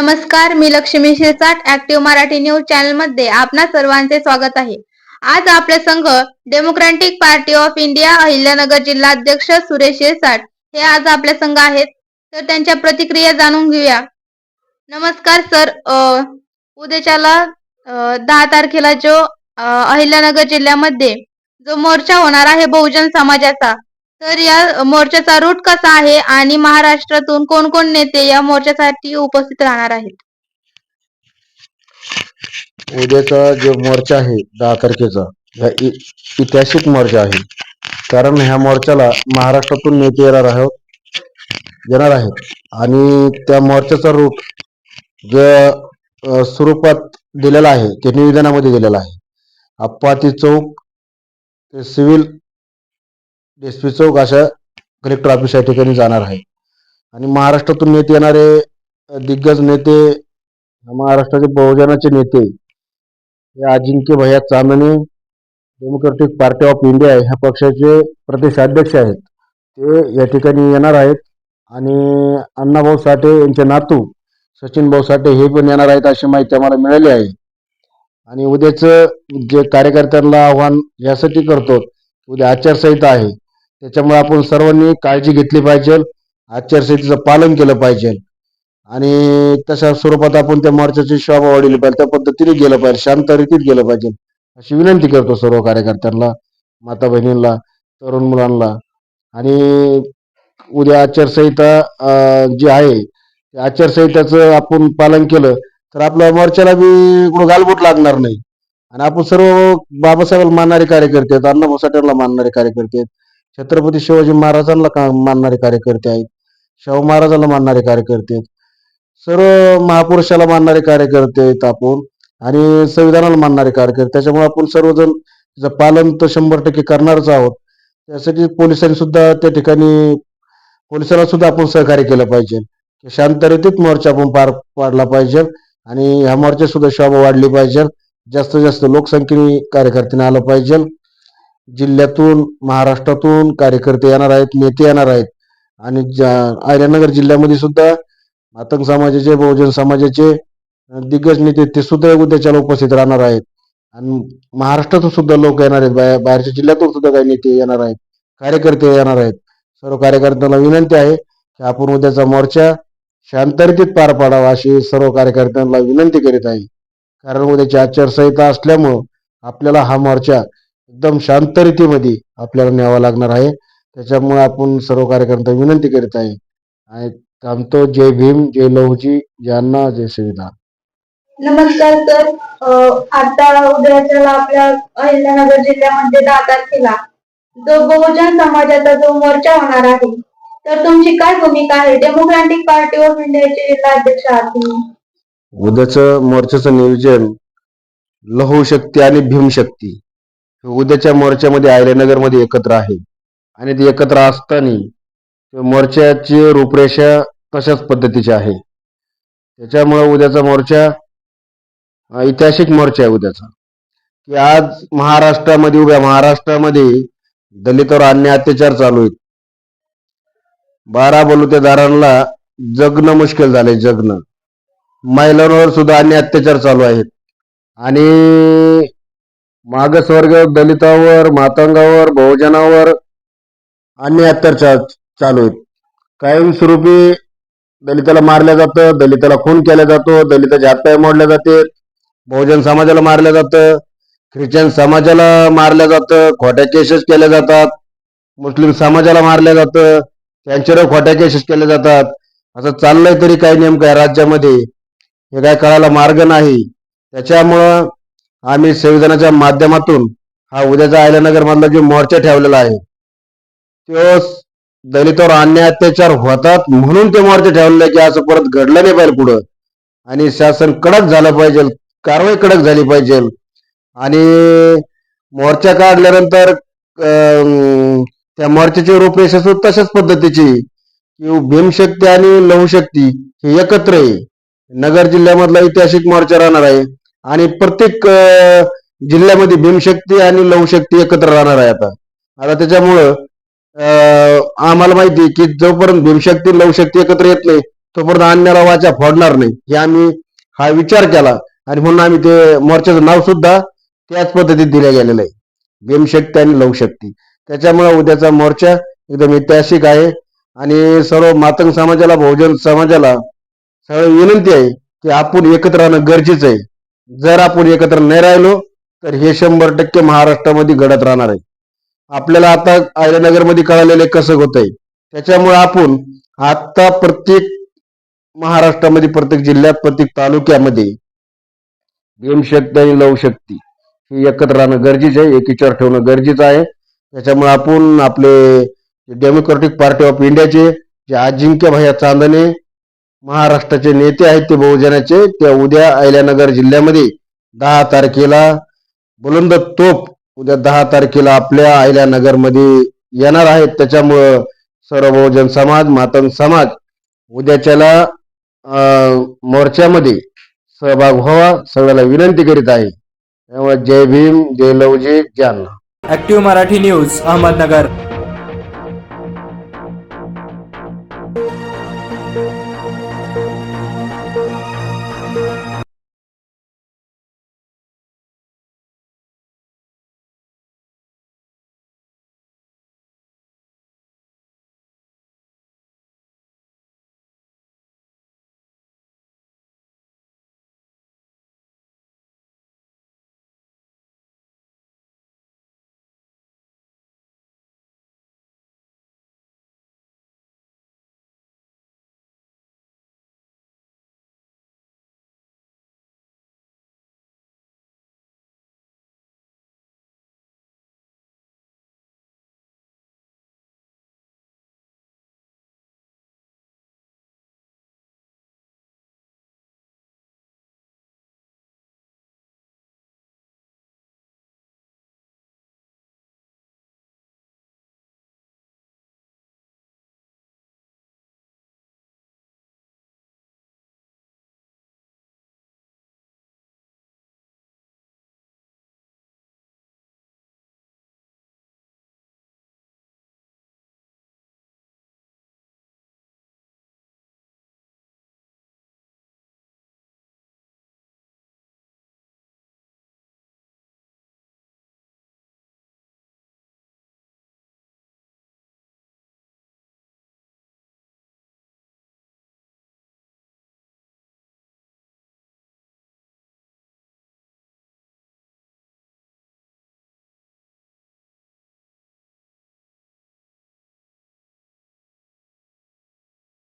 नमस्कार मी Lakshmi Shirsat active Marathi news चॅनलमध्ये आपणा सर्वांचे स्वागत आहे. आज आपले Sangh Democratic Party of India Ahilyanagar जिल्हा अध्यक्ष सुरेश शिरसाट हे आज आपले संघ आहेत. तर त्यांच्या प्रतिक्रिया जाणून घेऊया. नमस्कार सर. अ, उद्याच्याला दहा तारखेला जो अहिल्यानगर जिल्ह्यामध्ये जो मोर्चा होणार आहे बहुजन समाजाचा तर या मोर्चाचा रूट कसा आहे आणि महाराष्ट्रातून कोण कोण नेते या मोर्चासाठी उपस्थित राहणार आहेत? उद्याचा जो मोर्चा आहे दहा तारखेचा हा ऐतिहासिक मोर्चा आहे. कारण ह्या मोर्चाला महाराष्ट्रातून नेते येणार आहोत येणार आहेत. आणि त्या मोर्चाचा रूट जो स्वरूपात दिलेला आहे ते निवेदनामध्ये दिलेला आहे. अप्पाती चौक ते सिव्हिल एस चौक अशा कलेक्टर ऑफिस या ठिकाणी जाणार आहे. आणि महाराष्ट्रातून नेते येणारे दिग्गज नेते महाराष्ट्राचे बहुजनाचे नेते हे अजिंक्य भैया चांदणे डेमोक्रॅटिक पार्टी ऑफ इंडिया ह्या पक्षाचे प्रदेशाध्यक्ष आहेत. ते या ठिकाणी येणार आहेत. आणि अण्णाभाऊ साठे यांचे नातू सचिन भाऊ साठे हे पण येणार आहेत अशी माहिती आम्हाला मिळाली आहे. आणि उद्याचं जे कार्यकर्त्यांना आव्हान यासाठी करतो उद्या आचारसंहिता आहे. त्याच्यामुळे आपण सर्वांनी काळजी घेतली पाहिजे. आचारसंहितेचं पालन केलं पाहिजे. आणि तशा स्वरूपात आपण त्या मोर्चाची शोभा वाढवली पाहिजे त्या पद्धतीने गेलं पाहिजे शांत रीतीत गेलं पाहिजे. अशी विनंती करतो सर्व कार्यकर्त्यांना माता बहिणींना तरुण मुलांना. आणि उद्या आचारसंहिता जी आहे त्या आचारसंहिताचं आपण पालन केलं तर आपल्या मोर्चाला बी कुठं गालबोट लागणार नाही. आणि आपण सर्व बाबासाहेबांना मानणारे कार्यकर्ते आहेत अण्णा साठेंना मानणारे कार्यकर्ते आहेत. छत्रपती शिवाजी महाराजांना का मानणारे कार्यकर्ते आहेत? शाहू महाराजांना मानणारे कार्यकर्ते आहेत. सर्व महापुरुषाला मानणारे कार्यकर्ते आहेत आपण आणि संविधानाला मानणारे कार्यकर्ते. त्याच्यामुळे आपण सर्वजण त्याचं पालन तर शंभर टक्के करणारच आहोत. त्यासाठी पोलिसांनी सुद्धा त्या ठिकाणी पोलिसांना सुद्धा आपण सहकार्य केलं पाहिजे. शांत रीतीत मोर्चा आपण पार पाडला पाहिजे आणि ह्या मोर्चात सुद्धा शोभा वाढली पाहिजे. जास्तीत जास्त लोकसंख्येने कार्यकर्त्यांनी आलं पाहिजे. जिल्ह्यातून महाराष्ट्रातून कार्यकर्ते येणार आहेत नेते येणार आहेत. आणि ज्या- जिल्ह्यामध्ये सुद्धा मातंग समाजाचे बहुजन समाजाचे दिग्गज नेते ते सुद्धा उद्याच्याला उपस्थित राहणार आहेत. आणि महाराष्ट्रातून सुद्धा लोक येणार आहेत. बाहेर बाहेरच्या जिल्ह्यातून सुद्धा काही नेते येणार आहेत. कार्यकर्ते येणार आहेत. सर्व कार्यकर्त्यांना विनंती आहे की आपण उद्याचा मोर्चा शांतरितीत पार पाडावा अशी सर्व कार्यकर्त्यांना विनंती करीत आहे. कारण उद्याची आचारसंहिता असल्यामुळं आपल्याला हा मोर्चा एकदम शांत रीतीमध्ये आपल्याला न्यावा लागणार आहे. त्याच्यामुळे आपण सर्व कार्यकर्त्यांना विनंती करीत आहे. आणि थांबतो जय भीम जय लहुजी जय अण्णा जय संविधान नमस्कार सर. आता उद्याच्याला आपल्या अहिल्यानगर जिल्ह्यामध्ये दहा तारखेला जो बहुजन समाजाचा जो मोर्चा होणार आहे तर तुमची काय भूमिका आहे? डेमोक्रॅटिक पार्टी ऑफ इंडियाचे जिल्हा अध्यक्ष आहात तुम्ही. उद्याचं मोर्चाचं नियोजन लहू शक्ती आणि भीमशक्ती हे उद्याच्या मोर्चामध्ये अहिल्यानगरमध्ये एकत्र आहे. आणि ते एकत्र असताना मोर्चाची रूपरेषा तशाच पद्धतीची आहे. त्याच्यामुळं उद्याचा मोर्चा ऐतिहासिक मोर्चा आहे उद्याचा. की आज महाराष्ट्रामध्ये उभ्या महाराष्ट्रामध्ये दलितावर अन्य अत्याचार चालू आहेत. बारा बलुतेदारांना जगणं मुश्किल झालंय जगणं. महिलांवर सुद्धा अन्य अत्याचार चालू आहेत. आणि मागासवर्ग दलितावर मातंगावर बहुजनावर अन्य अत्याचार चालू आहेत. कायमस्वरूपी दलिताला मारलं जातं दलिताला खून केला जातो दलिताचे हातपाय मोडले जाते बहुजन समाजाला मारलं जातं ख्रिश्चन समाजाला मारलं जातं खोट्या केसेस केल्या जातात मुस्लिम समाजाला मारलं जातं त्यांच्यावर खोट्या केसेस केल्या जातात. असं चाललंय तरी काही नेमकं या राज्यामध्ये. हे काय कळायला मार्ग नाही. त्याच्यामुळं आम्ही संविधानाच्या माध्यमातून हा उद्याचा आयल्यानगर मधला जो मोर्चा ठेवलेला आहे तो दलितावर अन्याय अत्याचार होतात म्हणून ते मोर्चा ठेवलेला आहे की असं परत घडलं नाही पाहिजे पुढं. आणि शासन कडक झालं पाहिजे कारवाई कडक झाली पाहिजे. आणि मोर्चा काढल्यानंतर अं, त्या मोर्चाची रूपरेषा सुद्धा तशाच पद्धतीची भीमशक्ती आणि लहुशक्ती हे एकत्र आहे. नगर जिल्ह्यामधला ऐतिहासिक मोर्चा राहणार आहे. आणि प्रत्येक जिल्ह्यामध्ये भीमशक्ती आणि लवशक्ती एकत्र राहणार आहे आता. आता त्याच्यामुळं अं, आम्हाला माहिती आहे की जोपर्यंत भीमशक्ती लवशक्ती एकत्र येत नाही तोपर्यंत अन्याला वाचा फोडणार नाही. हे आम्ही हा विचार केला. आणि म्हणून आम्ही ते मोर्चाचं नाव सुद्धा त्याच पद्धतीत दिलं गेलेलं आहे. भीमशक्ती आणि लवशक्ती. त्याच्यामुळे उद्याचा मोर्चा एकदम ऐतिहासिक आहे. आणि सर्व मातंग समाजाला बहुजन समाजाला सर्व विनंती आहे की आपण एकत्र राहणं गरजेचं आहे. जर आपण एकत्र नाही राहिलो तर हे शंभर टक्के महाराष्ट्रामध्ये घडत राहणार आहे. आपल्याला आता आयल्यानगरमध्ये कळालेलं कसं होत आहे त्याच्यामुळे आपण आता प्रत्येक महाराष्ट्रामध्ये प्रत्येक जिल्ह्यात प्रत्येक तालुक्यामध्ये भीमशक्ती आणि लवशक्ती हे एकत्र राहणं गरजेचं आहे एकीच्यावर ठेवणं गरजेचं आहे. त्याच्यामुळे आपण आपले डेमोक्रेटिक पार्टी ऑफ इंडियाचे जे अजिंक्य भैया चांदणे महाराष्ट्राचे नेते आहेत ते बहुजनाचे त्या उद्या अहिल्यानगर जिल्ह्यामध्ये दहा तारखेला बुलंद तोप उद्या दहा तारखेला आपल्या अहिल्यानगरमध्ये येणार आहेत. त्याच्यामुळं सर्व बहुजन समाज मातंग समाज उद्याच्याला मोर्चामध्ये सहभाग व्हावा सगळ्याला विनंती करीत आहे. त्यामुळे जय भीम जय लवजी जय अण्णा. मराठी न्यूज अहमदनगर.